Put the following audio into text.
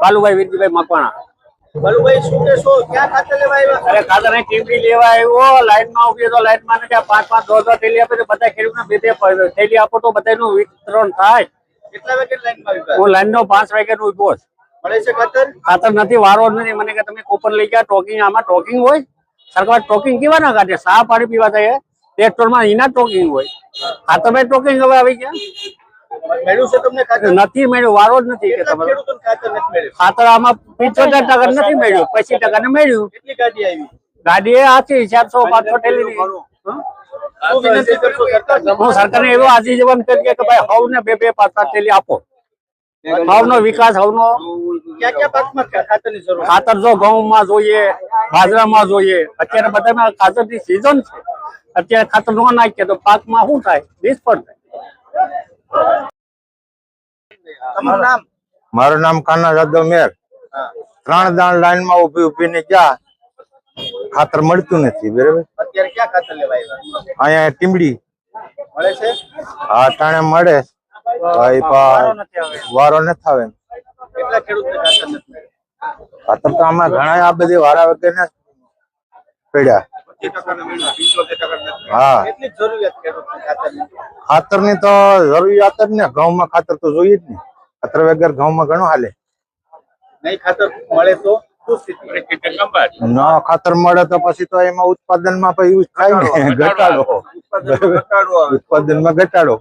બાલુભાઈ વિરજીભાઈ મકવાણા. અરે ખાતર ટીમડી લેવા આવ્યો. લાઈનમાં ઊભી તો લાઈનમાં ને પાંચ પાંચ દસ દસ થેલી આપે તો બધા ખેડૂતને બે બે થેલી આપો તો બધાનું વિતરણ થાય. કેટલા વાગે હું પાંચ ઊભો ખાતર? ખાતર નથી વારો નથી. મને કે તમે કૂપન લઈ ગયા ટોકિંગ આમાં ટોકિંગ હોય? સરકાર ટોકિંગ કેવા ના કાઢે? સા પાણી પીવા થાય પેટ્રોલમાં એના ટોકિંગ હોય. ખાતરમાં ટોકિંગ હવે આવી ગયા? મળ્યું છે તમને ખાતર? નથી મળ્યું વારો જ નથી કે કેટલા ખાતર ખાતર આમાં પિચોતેર ટકા નથી મળ્યું પચીસ ટકા ને મળ્યું ગાડી એ આથી ચારસો પાંચસો સરકારને? હું સરકારને એવું આજીવન કરીએ કે ભાઈ હવને બે બે પાંચ પાંચ થેલી આપો. હવનો વિકાસ હવનો ખાતર જો ઘઉંમાં જોઈએ બાજરામાં જોઈએ અત્યારે બધામાં ખાતરની સિઝન છે. અત્યારે ખાતર ન નાખીએ તો પાકમાં શું થાય? નિષ્ફળ થાય. તમારું નામ? મારું નામ કાના જાદવ મેર. ત્રણ દાણ લાઈનમાં ઊભી ઊભી ને ક્યાં ખાતર મળતું નથી બરાબર? અત્યારે ક્યાં ખાતર લેવા અહીંયા ટીમડી મળે છે? આ ટાણે મળે. ભાઈ વારો ન થાવે કેટલા ખેડૂતને ખાતર નથી મળ્યું? ખાતર તો આમાં ઘણા આ બધી વારા વગર ને પડ્યા હા. ખાતરની તો જરૂરિયાત જ ને. ઘઉં માં ખાતર તો જોઈએ જ ને. ખાતર વગર ઘઉંમાં ઘણું હાલે. નહીં ખાતર મળે તો ન ખાતર મળે તો પછી તો એમાં ઉત્પાદનમાં પછી એવું જ થાય ને. ઘટાડો ઉત્પાદનમાં ઘટાડો